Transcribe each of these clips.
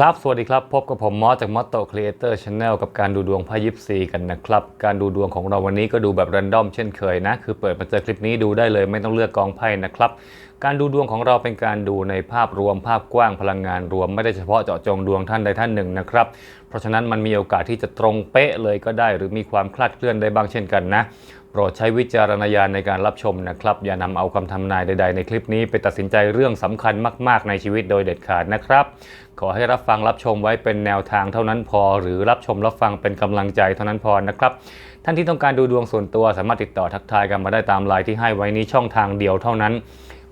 ครับ สวัสดีครับ พบกับผมมอสจากมอสโตครีเอเตอร์ชาแนลกับการดูดวงไพ่ยิปซีกันนะครับ การดูดวงของเราวันนี้ก็ดูแบบรันดอมเช่นเคยนะ คือเปิดมาเจอคลิปนี้ดูได้เลยไม่ต้องเลือกกองไพ่นะครับ การดูดวงของเราเป็นการดูในภาพรวมภาพกว้างพลังงานรวม ไม่ได้เฉพาะเจาะจงดวงท่านใดท่านหนึ่งนะครับ เพราะฉะนั้นมันมีโอกาสที่จะตรงเป๊ะเลยก็ได้ หรือมีความคลาดเคลื่อนได้บ้างเช่นกันนะ รดใช้วิจารณญาณในการรับชมนะครับ อย่านำเอาคำทำนายใด ๆ ในคลิปนี้ไปตัดสินใจเรื่องสำคัญมาก ๆ ในชีวิตโดยเด็ดขาดนะครับ ขอให้รับฟังรับชมไว้เป็นแนวทางเท่านั้นพอ หรือรับชมรับฟังเป็นกำลังใจเท่านั้นพอนะครับ ท่านที่ต้องการดูดวงส่วนตัวสามารถติดต่อทักทายกันมาได้ตามไลน์ที่ให้ไว้นี้ช่องทางเดียวเท่านั้น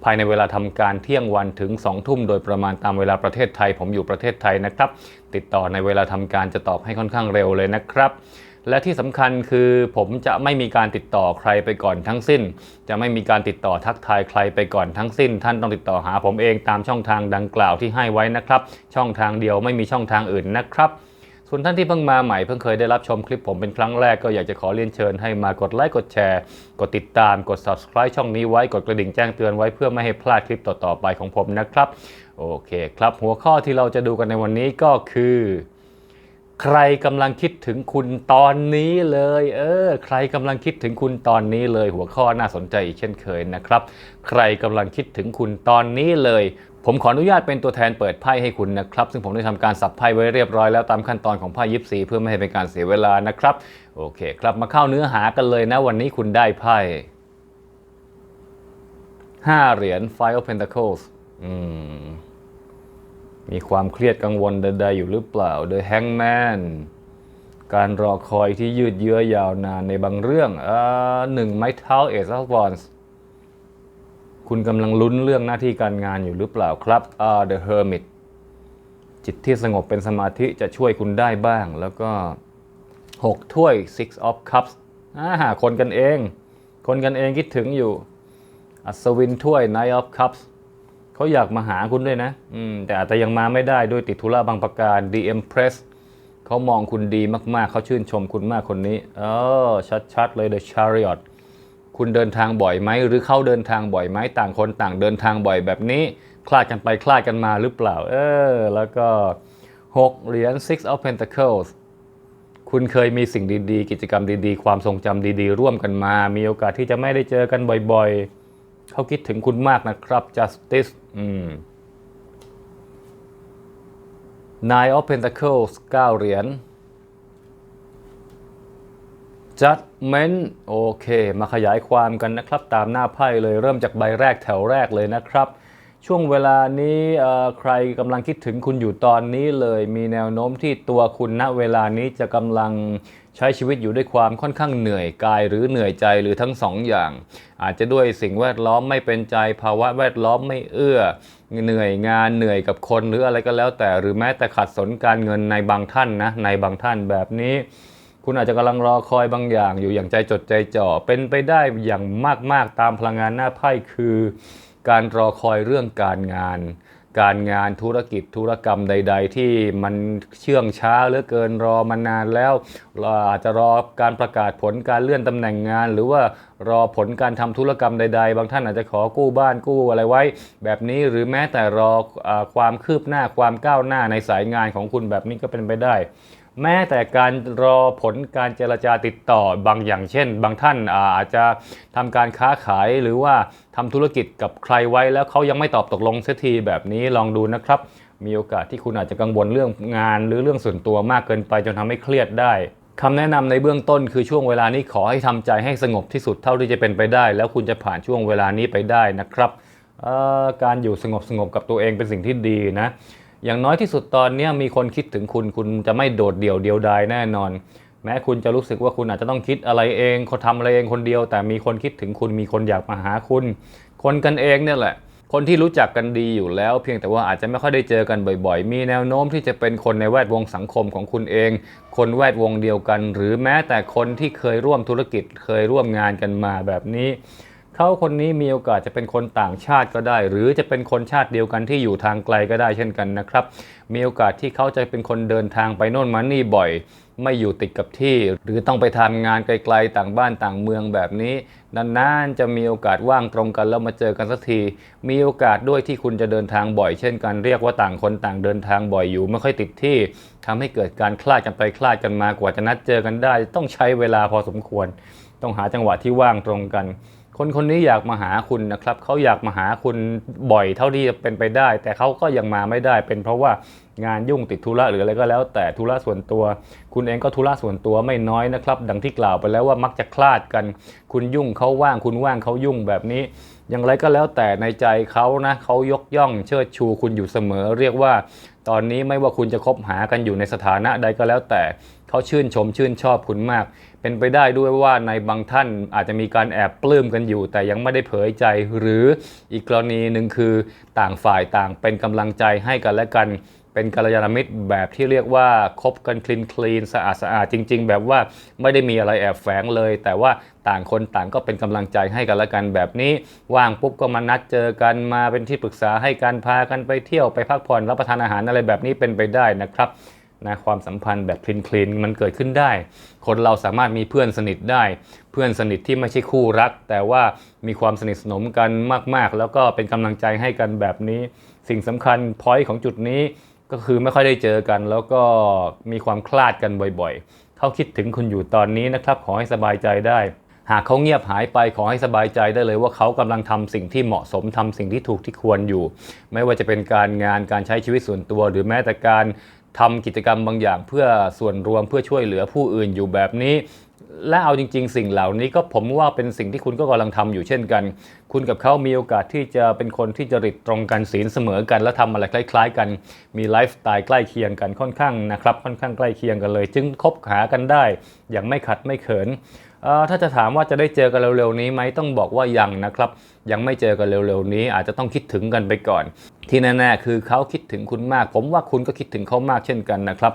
ภายในเวลาทำการเที่ยงวันถึง 2 ทุ่มโดยประมาณตามเวลาประเทศไทย ผมอยู่ประเทศไทยนะครับ ติดต่อในเวลาทำการจะตอบให้ค่อนข้างเร็วเลยนะครับ และที่สำคัญคือผมจะไม่มีการติดต่อใครไปก่อนทั้งสิ้น จะไม่มีการติดต่อทักทายใครไปก่อนทั้งสิ้น ท่านต้องติดต่อหาผมเองตามช่องทางดังกล่าวที่ให้ไว้นะครับ ช่องทางเดียวไม่มีช่องทางอื่นนะครับส่วนท่านที่เพิ่งมาใหม่เพิ่งเคยได้รับชมคลิปผมเป็นครั้งแรกก็อยากจะขอเรียนเชิญให้มากดไลค์กดแชร์ กดติดตามกด subscribe ช่องนี้ไว้กดกระดิ่งแจ้งเตือนไว้เพื่อไม่ให้พลาดคลิปต่อๆไปของผมนะครับ โอเคครับหัวข้อที่เราจะดูกันในวันนี้ก็คือ ใครกำลังคิดถึงคุณตอนนี้เลย เออ ใครกำลังคิดถึงคุณตอนนี้เลย หัวข้อน่าสนใจอีกเช่นเคยนะครับ ใครกำลังคิดถึงคุณตอนนี้เลย ผมขออนุญาตเป็นตัวแทนเปิดไพ่ให้คุณนะครับ ซึ่งผมได้ทำการสับไพ่ไว้เรียบร้อยแล้วตามขั้นตอนของไพ่ยิปซีเพื่อไม่ให้เป็นการเสียเวลานะครับ โอเค ครับมาเข้าเนื้อหากันเลยนะ วันนี้คุณได้ไพ่ห้าเหรียญ Five of Pentacles อืม มีความเครียดกังวลใดๆอยู่หรือเปล่า The Hangman การรอคอยที่ยืดเยื้อยาวนานในบางเรื่องอ่าหนึ่งไม้เท้าเอซ of Wands คุณกำลังลุ้นเรื่องหน้าที่การงานอยู่หรือเปล่าครับอ่า The Hermit จิตที่สงบเป็นสมาธิจะช่วยคุณได้บ้าง แล้วก็ 6 ถ้วย Six of Cups อ่าคนกันเอง คนกันเองคิดถึงอยู่ อัศวินถ้วย Knight of Cups เขาอยากมาหาคุณด้วยนะ อืม แต่อาจจะยังมาไม่ได้ด้วยติดธุระบางประการ The Empress เขามองคุณดีมากๆ เขาชื่นชมคุณมากคนนี้ เออ ชัดๆ เลย The Chariot คุณเดินทางบ่อยไหม หรือเขาเดินทางบ่อยไหมต่างคนต่างเดินทางบ่อยแบบนี้ คลาดกันไปคลาดกันมาหรือเปล่า เออ แล้วก็ 6 เหรียญ Six of Pentacles คุณเคยมีสิ่งดีๆ กิจกรรมดีๆ ความทรงจำดีๆ ร่วมกันมา มีโอกาสที่จะไม่ได้เจอกันบ่อยๆ เขาคิดถึงคุณมากนะครับ justice อืม Nine of Pentacles 9 เหรียญ Judgment โอเค มาขยายความกันนะครับ ตามหน้าไพ่เลยเริ่มจากใบแรกแถวแรกเลยนะครับ ช่วงเวลานี้ใครกำลังคิดถึงคุณอยู่ตอนนี้เลย มีแนวโน้มที่ตัวคุณณเวลานี้จะกำลัง ใช้ชีวิตอยู่ด้วยความค่อนข้างเหนื่อยกายหรือเหนื่อยใจหรือทั้งสองอย่าง อาจจะด้วยสิ่งแวดล้อมไม่เป็นใจภาวะแวดล้อมไม่เอื้อ เหนื่อยงานเหนื่อยกับคนหรืออะไรก็แล้วแต่หรือแม้แต่ขัดสนการเงินในบางท่านนะในบางท่านแบบนี้คุณอาจจะกำลังรอคอยบางอย่างอยู่อย่างใจจดใจจ่อ เป็นไปได้อย่างมาก ๆ ตามพลังงานหน้าไพ่คือ การรอคอยเรื่องการงาน การงานธุรกิจธุรกรรมใด ๆ ที่มันเชื่องช้าเหลือเกินรอมานานแล้วเราอาจจะรอการประกาศผลการเลื่อนตำแหน่งงาน หรือว่ารอผลการทำธุรกรรมใด ๆ บางท่านอาจจะขอกู้บ้านกู้อะไรไว้ แบบนี้หรือแม้แต่รออความคืบหน้าความก้าวหน้าในสายงานของคุณแบบนี้ก็เป็นไปได้ แม้แต่การรอผลการเจรจาติดต่อบางอย่างเช่น บางท่านอาจจะทำการค้าขายหรือว่าทำธุรกิจกับใครไว้แล้วเขายังไม่ตอบตกลงเสียทีแบบนี้ลองดูนะครับ มีโอกาสที่คุณอาจจะกังวลเรื่องงานหรือเรื่องส่วนตัวมากเกินไปจนทำให้เครียดได้คำแนะนำในเบื้องต้นคือช่วงเวลานี้ขอให้ทำใจให้สงบที่สุดเท่าที่จะเป็นไปได้ แล้วคุณจะผ่านช่วงเวลานี้ไปได้นะครับการอยู่สงบสงบกับตัวเองเป็นสิ่งที่ดีนะ อย่างน้อยที่สุดตอนนี้มีคนคิดถึงคุณคุณจะไม่โดดเดี่ยวเดียวดายแน่นอน แม้คุณจะรู้สึกว่าคุณอาจจะต้องคิดอะไรเองเขาทำอะไรเองคนเดียว แต่มีคนคิดถึงคุณมีคนอยากมาหาคุณ คนกันเองเนี่ยแหละ คนที่รู้จักกันดีอยู่แล้ว เพียงแต่ว่าอาจจะไม่ค่อยได้เจอกันบ่อย ๆ มีแนวโน้มที่จะเป็นคนในแวดวงสังคมของคุณเอง คนแวดวงเดียวกัน หรือแม้แต่คนที่เคยร่วมธุรกิจเคยร่วมงานกันมาแบบนี้ เขาคนนี้มีโอกาสจะเป็นคนต่างชาติก็ได้ หรือจะเป็นคนชาติเดียวกันที่อยู่ทางไกลก็ได้เช่นกันนะครับ มีโอกาสที่เขาจะเป็นคนเดินทางไปโน่นมานี่บ่อย ไม่อยู่ติดกับที่ หรือต้องไปทำงานไกลๆต่างบ้านต่างเมืองแบบนี้นานๆจะมีโอกาสว่างตรงกันแล้วมาเจอกันสักที มีโอกาสด้วยที่คุณจะเดินทางบ่อย เช่นกันเรียกว่าต่างคนต่างเดินทางบ่อยอยู่ไม่ค่อยติดที่ทำให้เกิดการคลาดกันไปคลาดกันมากว่าจะนัดเจอกันได้ ต้องใช้เวลาพอสมควร ต้องหาจังหวะที่ว่างตรงกัน คนคนนี้อยากมาหาคุณนะครับเขาอยากมาหาคุณบ่อยเท่าที่จะเป็นไปได้ แต่เขาก็ยังมาไม่ได้ เป็นเพราะว่างานยุ่งติดธุระหรืออะไรก็แล้ว แต่ธุระส่วนตัว คุณเองก็ธุระส่วนตัวไม่น้อยนะครับ ดังที่กล่าวไปแล้วว่ามักจะคลาดกัน คุณยุ่งเขาว่างคุณว่างเขายุ่งแบบนี้ อย่างไรก็แล้วแต่ในใจเขานะเขายกย่องเชิดชูคุณอยู่เสมอ เรียกว่า ตอนนี้ไม่ว่าคุณจะคบหากันอยู่ในสถานะใดก็แล้วแต่เขาชื่นชมชื่นชอบคุณมาก เป็นไปได้ด้วยว่าในบางท่านอาจจะมีการแอบปลื้มกันอยู่ แต่ยังไม่ได้เผยใจหรืออีกกรณีหนึ่งคือต่างฝ่ายต่างเป็นกำลังใจให้กันและกัน เป็นกัลยาณมิตรแบบที่เรียกว่าคบกันคลีนคลีนสะอาดสะอาดจริง ๆ แบบว่าไม่ได้มีอะไรแอบแฝงเลย แต่ว่าต่างคนต่างก็เป็นกำลังใจให้กันและกันแบบนี้ ว่างปุ๊บก็มานัดเจอกันมาเป็นที่ปรึกษาให้การพากันไปเที่ยวไปพักผ่อนรับประทานอาหารอะไรแบบนี้เป็นไปได้นะครับนะความสัมพันธ์แบบคลีนคลีนมันเกิดขึ้นได้ คนเราสามารถมีเพื่อนสนิทได้ เพื่อนสนิทที่ไม่ใช่คู่รัก แต่ว่ามีความสนิทสนมกันมาก ๆ แล้วก็เป็นกำลังใจให้กันแบบนี้ สิ่งสำคัญพอยต์ของจุดนี้ ก็คือไม่ค่อยได้เจอกัน แล้วก็มีความคลาดกันบ่อยๆ เขาคิดถึงคุณอยู่ตอนนี้นะครับ ขอให้สบายใจได้ หากเขาเงียบหายไปขอให้สบายใจได้เลยว่าเขากำลังทำสิ่งที่เหมาะสมทำสิ่งที่ถูกที่ควรอยู่ ไม่ว่าจะเป็นการงานการใช้ชีวิตส่วนตัว หรือแม้แต่การทำกิจกรรมบางอย่างเพื่อส่วนรวมเพื่อช่วยเหลือผู้อื่นอยู่แบบนี้ และเอาจริง ๆ สิ่งเหล่านี้ก็ผมว่าเป็นสิ่งที่คุณก็กำลังทำอยู่เช่นกัน คุณกับเขามีโอกาสที่จะเป็นคนที่จริตตรงกันศีลเสมอกัน และทำอะไรคล้าย ๆ กัน มีไลฟ์สไตล์ใกล้เคียงกันค่อนข้างนะครับค่อนข้างใกล้เคียงกันเลย จึงคบหากันได้ อย่างไม่ขัดไม่เขินถ้าจะถามว่าจะได้เจอกันเร็วๆนี้ไหมต้องบอกว่ายังนะครับ ยังไม่เจอกันเร็วๆนี้ อาจจะต้องคิดถึงกันไปก่อน ที่แน่ๆคือเขาคิดถึงคุณมาก ผมว่าคุณก็คิดถึงเขามากเช่นกันนะครับ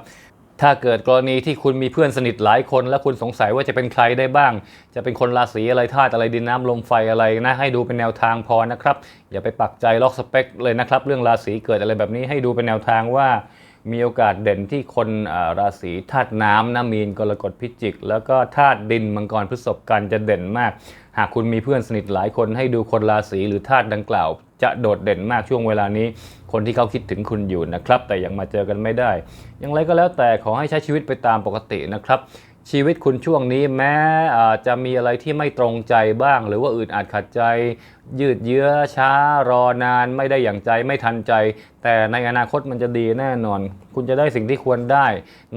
ถ้าเกิดกรณีที่คุณมีเพื่อนสนิทหลายคน และคุณสงสัยว่าจะเป็นใครได้บ้าง จะเป็นคนราศีอะไรธาตุอะไรดินน้ำลมไฟอะไรนะให้ดูเป็นแนวทางพอนะครับ อย่าไปปักใจล็อกสเปคเลยนะครับเรื่องราศีเกิดอะไรแบบนี้ให้ดูเป็นแนวทางว่ามีโอกาสเด่นที่คนอ่าราศีธาตุน้ำนะมีนกรกฎพิจิก แล้วก็ธาตุดินมังกรพฤษภกันจะเด่นมาก หากคุณมีเพื่อนสนิทหลายคนให้ดูคนราศีหรือธาตุดังกล่าว จะโดดเด่นมากช่วงเวลานี้ คนที่เขาคิดถึงคุณอยู่นะครับ แต่ยังมาเจอกันไม่ได้ อย่างไรก็แล้วแต่ขอให้ใช้ชีวิตไปตามปกตินะครับชีวิตคุณช่วงนี้แม้จจะมีอะไรที่ไม่ตรงใจบ้าง หรือว่าอึดอัดขัดใจ ยืดเยื้อช้ารอนานไม่ได้อย่างใจไม่ทันใจ แต่ในอนาคตมันจะดีแน่นอน คุณจะได้สิ่งที่ควรได้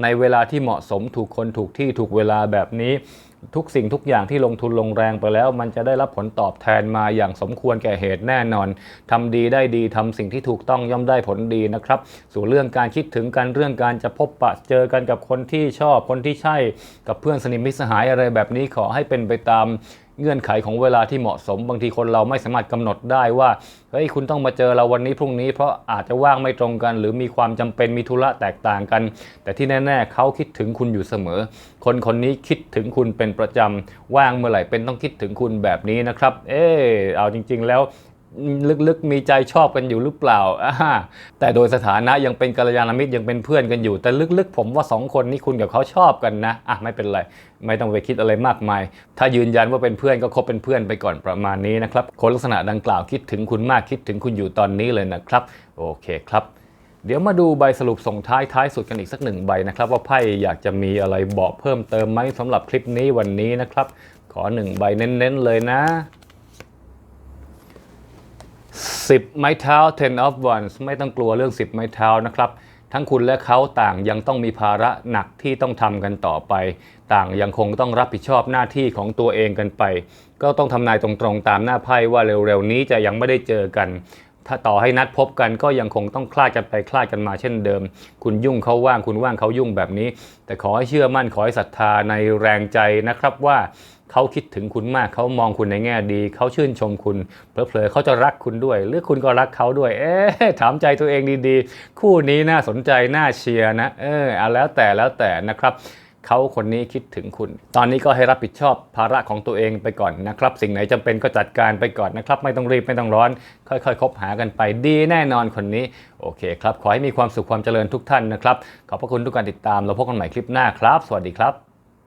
ในเวลาที่เหมาะสมถูกคนถูกที่ถูกเวลาแบบนี้ ทุกสิ่งทุกอย่างที่ลงทุนลงแรงไปแล้ว มันจะได้รับผลตอบแทนมาอย่างสมควรแก่เหตุแน่นอนทำดีได้ดีทำสิ่งที่ถูกต้องย่อมได้ผลดีนะครับ ส่วนเรื่องการคิดถึงกันเรื่องการจะพบปะเจอกันกับคนที่ชอบคนที่ใช่กับเพื่อนสนิทมิตรสหายอะไรแบบนี้ขอให้เป็นไปตาม เงื่อนไขของเวลาที่เหมาะสม บางทีคนเราไม่สามารถกำหนดได้ว่าเฮ้ยคุณต้องมาเจอเราวันนี้พรุ่งนี้เพราะอาจจะว่างไม่ตรงกัน หรือมีความจำเป็นมีธุระแตกต่างกัน แต่ที่แน่ๆเขาคิดถึงคุณอยู่เสมอ คนคนนี้คิดถึงคุณเป็นประจำว่างเมื่อไหร่เป็นต้องคิดถึงคุณแบบนี้นะครับ เออเอาจริง ๆ แล้ว ลึกๆมีใจชอบกันอยู่หรือเปล่าแต่โดยสถานะยังเป็นกัลยาณมิตรยังเป็นเพื่อนกันอยู่ แต่ลึกๆ ผมว่าสองคนนี้คุณกับเขาชอบกันนะอะไม่เป็นไร ไม่ต้องไปคิดอะไรมากมาย ถ้ายืนยันว่าเป็นเพื่อนก็คบเป็นเพื่อนไปก่อนประมาณนี้นะครับคนลักษณะดังกล่าวคิดถึงคุณมากคิดถึงคุณอยู่ตอนนี้เลยนะครับ โอเคครับเดี๋ยวมาดูใบสรุปส่งท้ายท้ายสุดกันอีกสักหนึ่งใบนะครับ ว่าไพ่อยากจะมีอะไรบอกเพิ่มเติมไหมสำหรับคลิปนี้วันนี้นะครับ ขอหนึ่งใบเน้นๆเลยนะ 10 ไม้เท้า 10 of wands ไม่ต้องกลัวเรื่อง 10 ไม้เท้านะครับ ทั้งคุณและเขาต่างยังต้องมีภาระหนักที่ต้องทำกันต่อไป ต่างยังคงต้องรับผิดชอบหน้าที่ของตัวเองกันไป ก็ต้องทำนายตรงๆตามหน้าไพ่ว่าเร็วๆนี้จะยังไม่ได้เจอกัน ถ้าต่อให้นัดพบกันก็ยังคงต้องคลาดกันไปคลาดกันมาเช่นเดิม คุณยุ่งเขาว่างคุณว่างเขายุ่งแบบนี้ แต่ขอให้เชื่อมั่นขอให้ศรัทธาในแรงใจนะครับว่า เขาคิดถึงคุณมากเขามองคุณในแง่ดี เขาชื่นชมคุณเผลอๆเขาจะรักคุณด้วย หรือคุณก็รักเขาด้วย เอ๊ะถามใจตัวเองดีๆ คู่นี้น่าสนใจน่าเชียร์นะ เออเอาแล้วแต่แล้วแต่นะครับเขาคนนี้คิดถึงคุณ ตอนนี้ก็ให้รับผิดชอบภาระของตัวเองไปก่อนนะครับ สิ่งไหนจำเป็นก็จัดการไปก่อนนะครับ ไม่ต้องรีบไม่ต้องร้อน ค่อยๆคบหากันไปดีแน่นอนคนนี้ โอเคครับ ขอให้มีความสุขความเจริญทุกท่านนะครับ ขอบพระคุณทุกการติดตาม เราพบกันใหม่คลิปหน้าครับ สวัสดีครับ